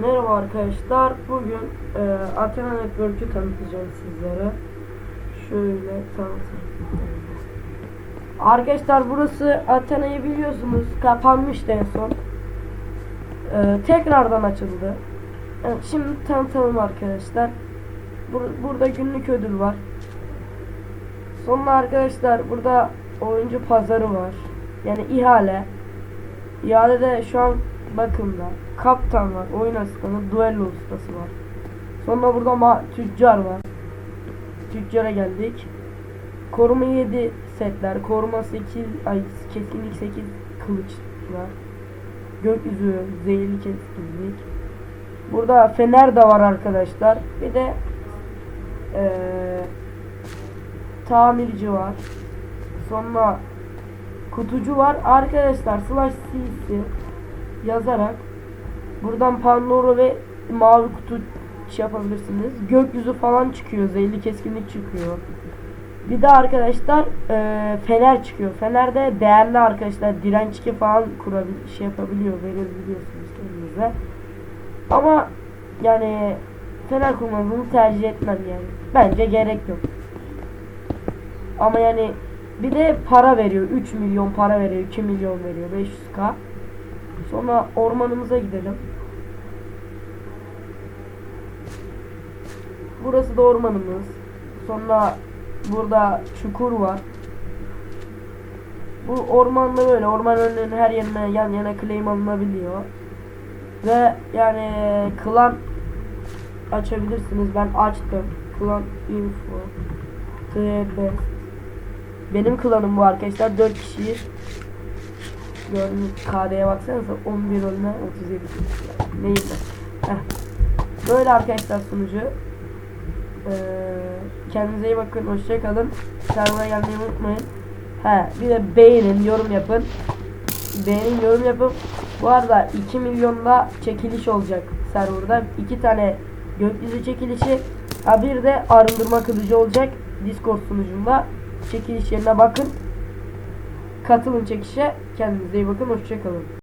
Merhaba arkadaşlar. Bugün e, Athena Network'ü tanıtacağım sizlere. Şöyle tanıtayım. Arkadaşlar burası Athena'yı biliyorsunuz. Kapanmıştı en son. E, tekrardan açıldı. Evet, şimdi tanıtalım arkadaşlar. Bur- burada günlük ödül var. Sonra arkadaşlar burada oyuncu pazarı var. Yani ihale. İhalede şu an bakımda. Kaptan var, oyun asistanı, duello ustası var. Sonra burada ma tüccar var. Tüccara geldik. Koruma 7 setler, koruma 8, ay keskinlik 8 kılıç var. Gökyüzü, zehirli keskinlik. Burada fener de var arkadaşlar. Bir de eee tamirci var. Sonra kutucu var. Arkadaşlar slash cc yazarak buradan Pandora ve mavi kutu şey yapabilirsiniz. Gökyüzü falan çıkıyor. Zehirli keskinlik çıkıyor. Bir de arkadaşlar eee, fener çıkıyor. Fener de değerli arkadaşlar direnç ki falan kurabil şey yapabiliyor. Verebiliyorsunuz kendinize. Ama yani fener kurmanızı tercih etmem yani. Bence gerek yok. Ama yani bir de para veriyor. 3 milyon para veriyor. 2 milyon veriyor. 500k. Sonra ormanımıza gidelim. Burası da ormanımız. Sonra burada çukur var. Bu ormanda böyle orman önlerinin her yerine yan yana claim alınabiliyor. Ve yani klan açabilirsiniz. Ben açtım. Klan info. TB. Benim klanım bu arkadaşlar. 4 kişiyiz. Gördüğünüz KD'ye baksanıza 11 ölme 37 kişi. Neyse. Heh. Böyle arkadaşlar sunucu. Ee, kendinize iyi bakın. Hoşçakalın. Server'a gelmeyi unutmayın. He, bir de beğenin, yorum yapın. Beğenin, yorum yapın. Bu arada 2 milyonda çekiliş olacak serverda. 2 tane gökyüzü çekilişi. Ha bir de arındırma kılıcı olacak. Discord sunucunda. Çekiliş yerine bakın. Katılın çekişe. Kendinize iyi bakın. Hoşçakalın.